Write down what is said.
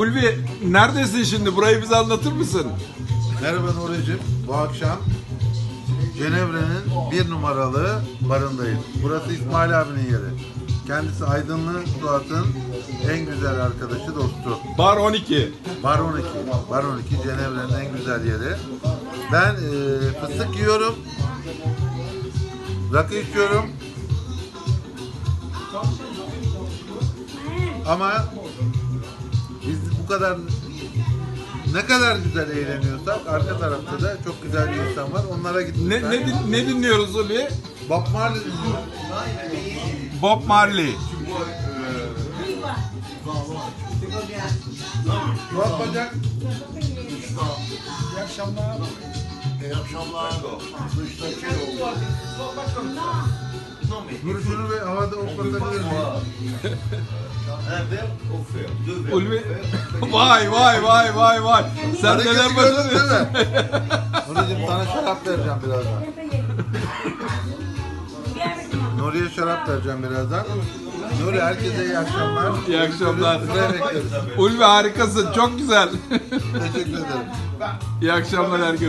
Ulvi neredesin şimdi? Burayı bize anlatır mısın? Merhaba Nuri'cim. Bu akşam Cenevre'nin bir numaralı barındayız. Burası İsmail abinin yeri. Kendisi Aydınlı Suat'ın en güzel arkadaşı, dostu. Bar 12. Bar 12. Bar 12 Cenevre'nin en güzel yeri. Ben e, fıstık yiyorum. Rakı içiyorum. Ama bu kadar ne kadar güzel eğleniyorsak arka tarafta da çok güzel bir insan var. Onlara gittik. Ne, ne, din- ne dinliyoruz Ulvi? Bob Marley dinliyorum. Bob Marley. Suat Bacak. Şunu bir havada oklatabilir miyim? Ulvi. vay vay vay vay vay. Sen gördün başarıyorsun? değil mi? Nuri'cim sana şarap vereceğim birazdan. Nuri'ye şarap vereceğim birazdan. Nuri herkese iyi akşamlar. İyi akşamlar. Buraya bekleriz. Ulvi harikasın. Çok güzel. Teşekkür ederim. İyi akşamlar herkese.